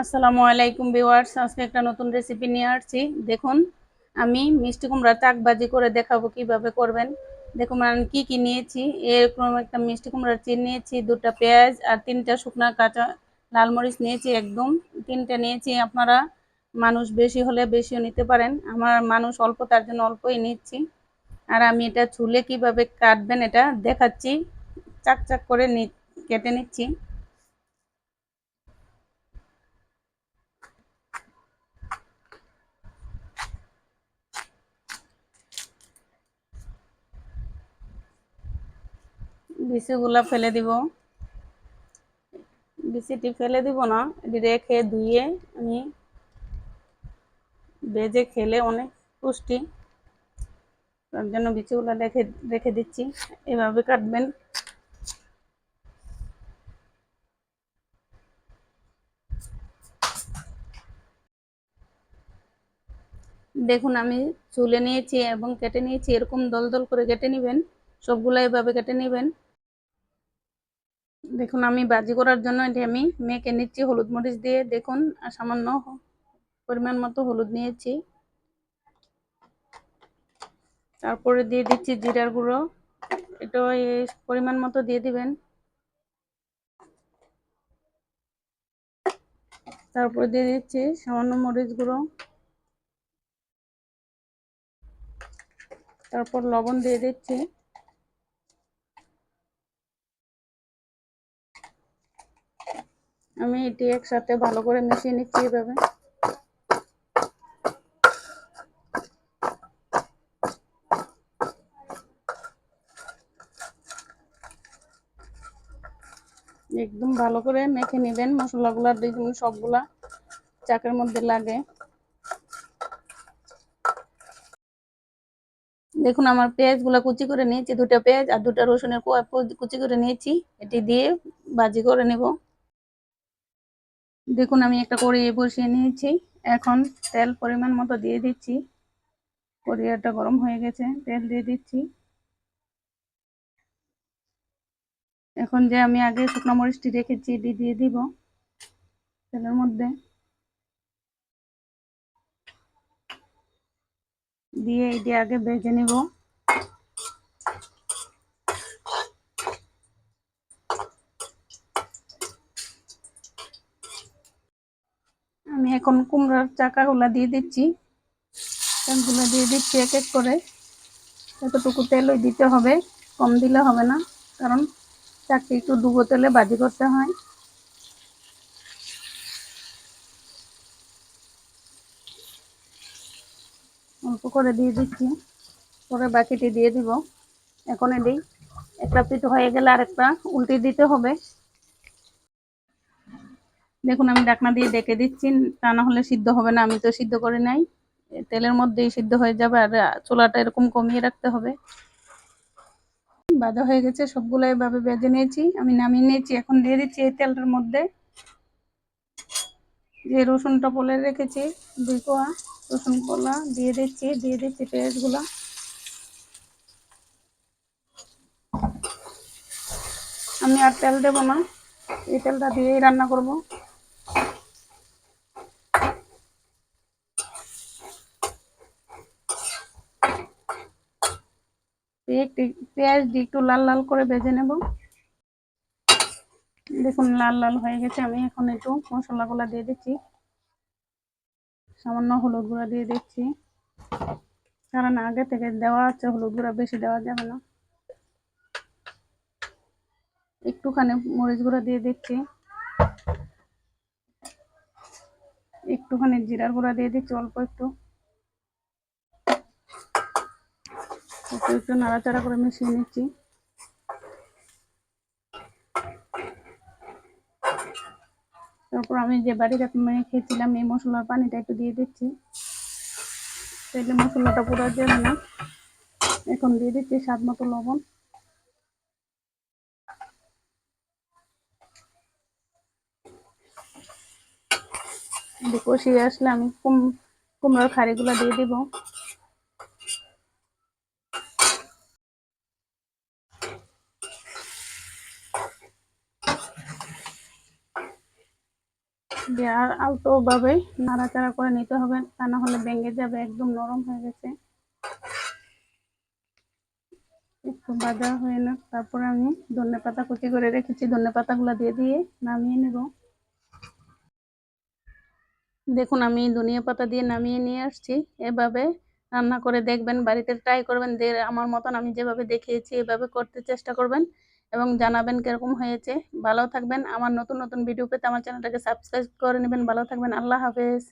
আসসালামু আলাইকুম ভিউয়ার্স, আজকে একটা নতুন রেসিপি নিয়ে আসছি। দেখুন, আমি মিষ্টি কুমড়া চাকবাজি করে দেখাবো কীভাবে করবেন। দেখুন, আমি কি কি নিয়েছি, এরকম একটা মিষ্টি কুমড়ার চিন নিয়েছি, দুটা পেঁয়াজ আর তিনটা শুকনা কাঁচা লাল মরিচ নিয়েছি একদম। তিনটা নিয়েছি আপনারা, মানুষ বেশি হলে বেশিও নিতে পারেন। আমার মানুষ অল্প, তার জন্য অল্পই নিচ্ছি। আর আমি এটা চুলে কীভাবে কাটবেন এটা দেখাচ্ছি। চাক চাক করে কেটে নিচ্ছি। বিচিগুলো ফেলে দিব। বিচিটি ফেলে দিব না, এটি রেখে ধুয়ে আমি বেজে খেলে অনেক পুষ্টি। তার জন্য বিচিগুলো রেখে রেখে দিচ্ছি। এভাবে কাটবেন। দেখুন, আমি চুলে নিয়েছি এবং কেটে নিয়েছি। এরকম দল দল করে কেটে নেবেন। সবগুলো এভাবে কেটে নেবেন। দেখুন, আমি বাজি করার জন্য এটি আমি মেখে নিচ্ছি। হলুদ মরিচ দিয়ে দেখুন, সামান্য পরিমাণ মতো হলুদ নিয়েছি। তারপরে দিয়ে দিচ্ছি জিরার গুঁড়ো। এটা পরিমাণ মতো দিয়ে দিবেন। তারপরে দিয়ে দিচ্ছি সামান্য মরিচ গুঁড়ো। তারপর লবণ দিয়ে দিচ্ছি। আমি এটি একসাথে ভালো করে মিশিয়ে নিচ্ছি এভাবে। একদম ভালো করে মেখে নেবেন, মশলাগুলা সবগুলা চাকের মধ্যে লাগে। দেখুন, আমার পেঁয়াজগুলো কুচি করে নিয়েছি, দুটো পেঁয়াজ আর দুটো রসুনের কুচি করে নিয়েছি। এটি দিয়ে ভাজি করে নেব। দেখুন, আমি একটা কড়িয়ে বসিয়ে নিয়েছি। এখন তেল পরিমাণ মতো দিয়ে দিচ্ছি। কড়িয়াটা গরম হয়ে গেছে, তেল দিয়ে দিচ্ছি। এখন যে আমি আগে শুকনো মরিচটি রেখেছি, এটি দিয়ে দিব তেলের মধ্যে। দিয়ে এটি আগে ভেজে নেব। আমি এখন কুমড়ার চাকাগুলা দিয়ে দিচ্ছি। তেলগুলো দিয়ে দিচ্ছি এক এক করে। এতটুকু তেলই দিতে হবে, কম দিলে হবে না, কারণ চাকরি একটু ডুবো তেলে বাজি করতে হয়। অল্প করে দিয়ে দিচ্ছি, পরে বাকিটি দিয়ে দিব। এখন এটি একটা পিঠ হয়ে গেলে আরেকটা উল্টে দিতে হবে। দেখুন, আমি ডাকনা দিয়ে ডেকে দিচ্ছি, তা না হলে সিদ্ধ হবে না, আমি তো সিদ্ধ করে নাই। তেলের মধ্যেই সিদ্ধ হয়ে যাবে, আর চুলাটা এরকম কমিয়ে রাখতে হবে। বাজা হয়ে গেছে, সবগুলো এভাবে বেজে নিয়েছি, আমি নামিয়ে নিয়েছি, এখন দিয়ে দিচ্ছি এই তেলটার মধ্যে। যে রসুনটা বলে রেখেছি, দুই কোয়া রসুন কলা দিয়ে দিচ্ছি দিয়ে দিচ্ছি পেঁয়াজগুলা। আমি আর তেল দেবো না, এই তেলটা দিয়েই রান্না করব। পেঁয়াজ দিয়ে একটু লাল লাল করে ভেজে নেব। দেখুন, লাল লাল হয়ে গেছে। আমি এখন একটু মশলাগুলো দিয়ে দিচ্ছি। সামান্য হলুদ গুঁড়া দিয়ে দিচ্ছি। কারণ আগে থেকে দেওয়া আছে হলুদ গুঁড়া, বেশি দেওয়া যাবে না। একটুখানি মরিচ গুঁড়া দিয়ে দিচ্ছি। একটুখানি জিরার গুঁড়া দিয়ে দিচ্ছি অল্প একটু। একটু একটু নাড়াচাড়া করে মিশিয়ে নিচ্ছি। তারপর আমি যে বাড়িতে মানে খেয়েছিলাম, এই মশলার পানিটা একটু দিয়ে দিচ্ছি। তাইলে মশলাটা পুরো যাবে না। এখন দিয়ে দিচ্ছি স্বাদ মতো লবণ। কষিয়ে আসলে আমি কুম কুমড়োর খাড়িগুলো দিয়ে দিব। দিয়ে আর আলতোভাবে নাড়াচাড়া করে নিতে হবে, তা না হলে ভেঙে যাবে, একদম নরম হয়ে গেছে। একটু বাজা হয়ে না তারপরে আমি ধনে পাতা কুচি করে রেখেছি, ধনে পাতাগুলো দিয়ে দিয়ে নামিয়ে নেব। দেখুন, আমি ধনিয়া পাতা দিয়ে নামিয়ে নিয়ে আসছি। এভাবে রান্না করে দেখবেন, বাড়িতে ট্রাই করবেন আমার মতন আমি যেভাবে দেখিয়েছি, এভাবে করতে চেষ্টা করবেন। এবং জানাবেন কীরকম হয়েছে। ভালো থাকবেন। আমার নতুন নতুন ভিডিও পেতে আমার চ্যানেলটাকে সাবস্ক্রাইব করে নেবেন। ভালো থাকবেন। আল্লাহ হাফেজ।